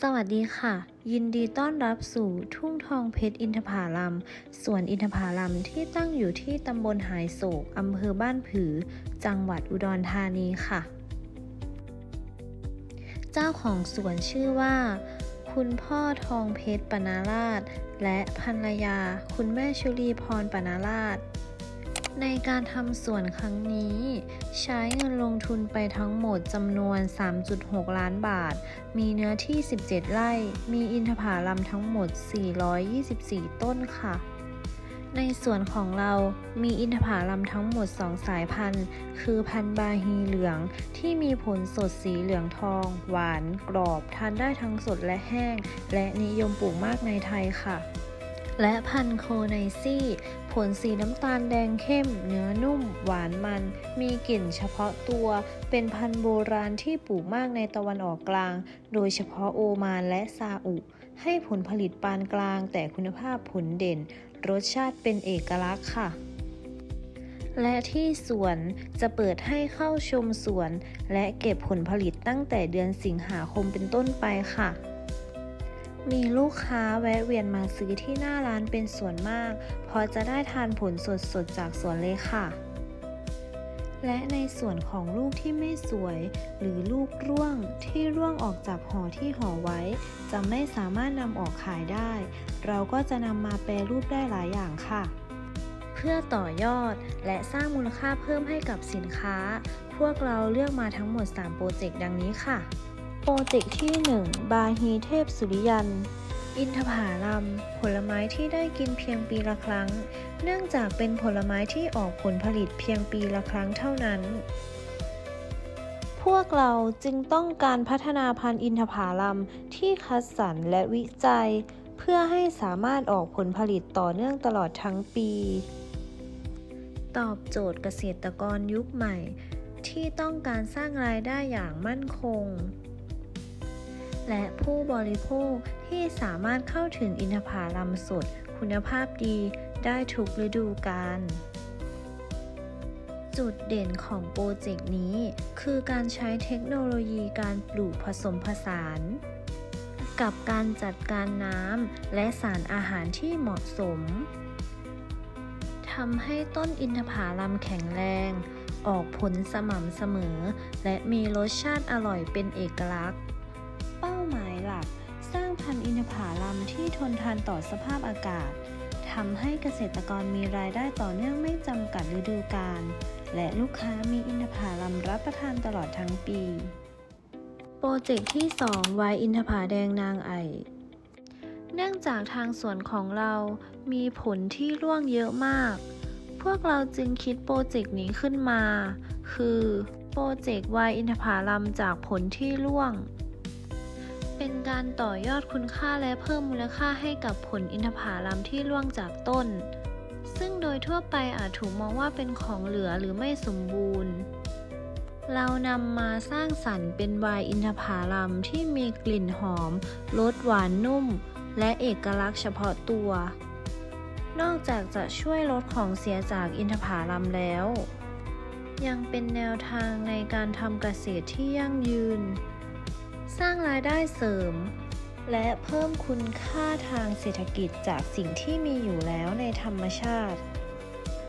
สวัสดีค่ะ ยินดีต้อนรับสู่ทุ่งทองเพชรอินทผาลัมสวนอินทผาลัมที่ตั้งอยู่ที่ตำบลหายโศกอำเภอบ้านผือ จังหวัดอุดรธานีค่ะ เจ้าของสวนชื่อว่า คุณพ่อทองเพชรปนาราช และภรรยา คุณแม่ชุลีพรปนาราช ในการทำสวนครั้งนี้ ใช้เงินลงทุนไปทั้งหมดจำนวน 3.6 ล้านบาท มีเนื้อที่ 17 ไร่ มีอินทผลัมทั้งหมด 424 ต้นค่ะ ในสวนของเรามีอินทผลัมทั้งหมด 2 สายพันธุ์ คือพันธุ์บาฮีเหลืองที่มีผลสดสีเหลืองทอง หวาน กรอบ ทานได้ทั้งสดและแห้ง และนิยมปลูกมากในไทยค่ะ และพันโคไนซี่ ผลสีน้ำตาลแดงเข้ม เนื้อนุ่ม หวานมัน มีกลิ่นเฉพาะตัว เป็นพันธุ์โบราณที่ปลูกมากในตะวันออกกลาง โดยเฉพาะโอมานและซาอุ ให้ผลผลิตปานกลาง แต่คุณภาพผลเด่น รสชาติเป็นเอกลักษณ์ค่ะและที่สวนจะเปิดให้เข้าชมสวน และเก็บผลผลิตตั้งแต่เดือนสิงหาคมเป็นต้นไปค่ะ มีลูกค้าแวะเวียนมาซื้อที่หน้าร้านเป็นส่วนมาก เพราะจะได้ทานผลสดๆจากสวนเลยค่ะ และในส่วนของลูกที่ไม่สวย หรือลูกร่วงที่ร่วงออกจากห่อที่ห่อไว้ จะไม่สามารถนำออกขายได้ เราก็จะนำมาแปรรูปได้หลายอย่างค่ะ เพื่อต่อยอดและสร้างมูลค่าเพิ่มให้กับสินค้า พวกเราเลือกมาทั้งหมด 3 โปรเจกต์ดังนี้ค่ะ โปรเจกต์ที่ 1 บาฮีเทพสุริยัน อินทผาลัม ผลไม้ที่ได้กินเพียงปีละครั้ง เนื่องจากเป็นผลไม้ที่ออกผลผลิตเพียงปีละครั้งเท่านั้น พวกเราจึงต้องการพัฒนาพันธุ์อินทผาลัมที่คัดสรรและวิจัย เพื่อให้สามารถออกผลผลิตต่อเนื่องตลอดทั้งปี ตอบโจทย์เกษตรกรยุคใหม่ ที่ต้องการสร้างรายได้อย่างมั่นคง และผู้บริโภคที่สามารถเข้าถึงอินทผลัมสด คุณภาพดีได้ทุกฤดูกาลจุดเด่นของโปรเจกต์นี้ คือการใช้เทคโนโลยีการปลูกผสมผสาน กับการจัดการน้ำและสารอาหารที่เหมาะสมทำให้ต้นอินทผลัมแข็งแรง ออกผลสม่ำเสมอ และมีรสชาติอร่อยเป็นเอกลักษณ์ เป้าหมายหลัก สร้างพันธุ์อินทผลัมที่ทนทานต่อสภาพอากาศทำให้เกษตรกรมีรายได้ต่อเนื่องไม่จำกัดฤดูกาลและลูกค้ามีอินทผลัมรับประทานตลอดทั้งปี โปรเจกต์ที่ 2วน์อินทผาแดงนางไอ เนื่องจากทางสวนของเรามีผลที่ร่วงเยอะมาก พวกเราจึงคิดโปรเจกต์นี้ขึ้นมา คือ โปรเจกต์วน์อินทผลัมจากผลที่ร่วง เป็นการต่อยอดคุณค่าและเพิ่มมูลค่าให้กับผลอินทผลัมที่ร่วงจากต้น ซึ่งโดยทั่วไปอาจถูกมองว่าเป็นของเหลือหรือไม่สมบูรณ์ เรานำมาสร้างสรรค์เป็นไวน์อินทผลัมที่มีกลิ่นหอม รสหวานนุ่ม และเอกลักษณ์เฉพาะตัว นอกจากจะช่วยลดของเสียจากอินทผลัมแล้ว ยังเป็นแนวทางในการทำเกษตรที่ยั่งยืน สร้างรายได้เสริม และเพิ่มคุณค่าทางเศรษฐกิจจากสิ่งที่มีอยู่แล้วในธรรมชาติ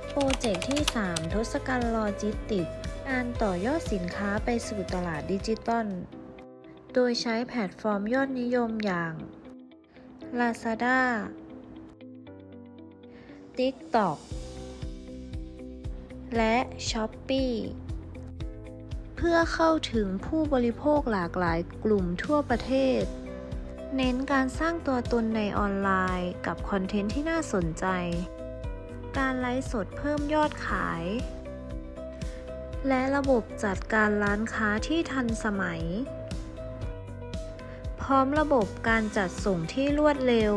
โปรเจกต์ที่ 3 ทศกัณฐ์โลจิสติก การต่อยอดสินค้าไปสู่ตลาดดิจิตอล โดยใช้แพลตฟอร์มยอดนิยมอย่าง Lazada TikTok และ Shopee พื่อเข้าถึงผู้บริโภคหลากหลายกลุ่มทั่วประเทศ เน้นการสร้างตัวตนในออนไลน์กับคอนเทนต์ที่น่าสนใจ การไลฟ์สดเพิ่มยอดขาย และระบบจัดการร้านค้าที่ทันสมัย พร้อมระบบการจัดส่งที่รวดเร็ว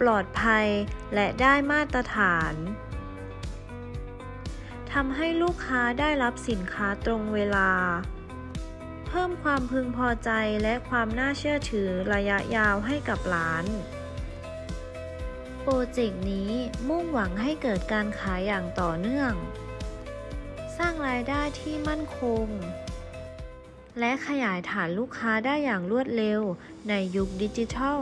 ปลอดภัยและได้มาตรฐาน ทำให้ลูกค้าได้รับสินค้าตรงเวลา เพิ่มความพึงพอใจและความน่าเชื่อถือระยะยาวให้กับร้าน โปรเจกต์นี้มุ่งหวังให้เกิดการขายอย่างต่อเนื่อง สร้างรายได้ที่มั่นคง และขยายฐานลูกค้าได้อย่างรวดเร็วในยุคดิจิทัล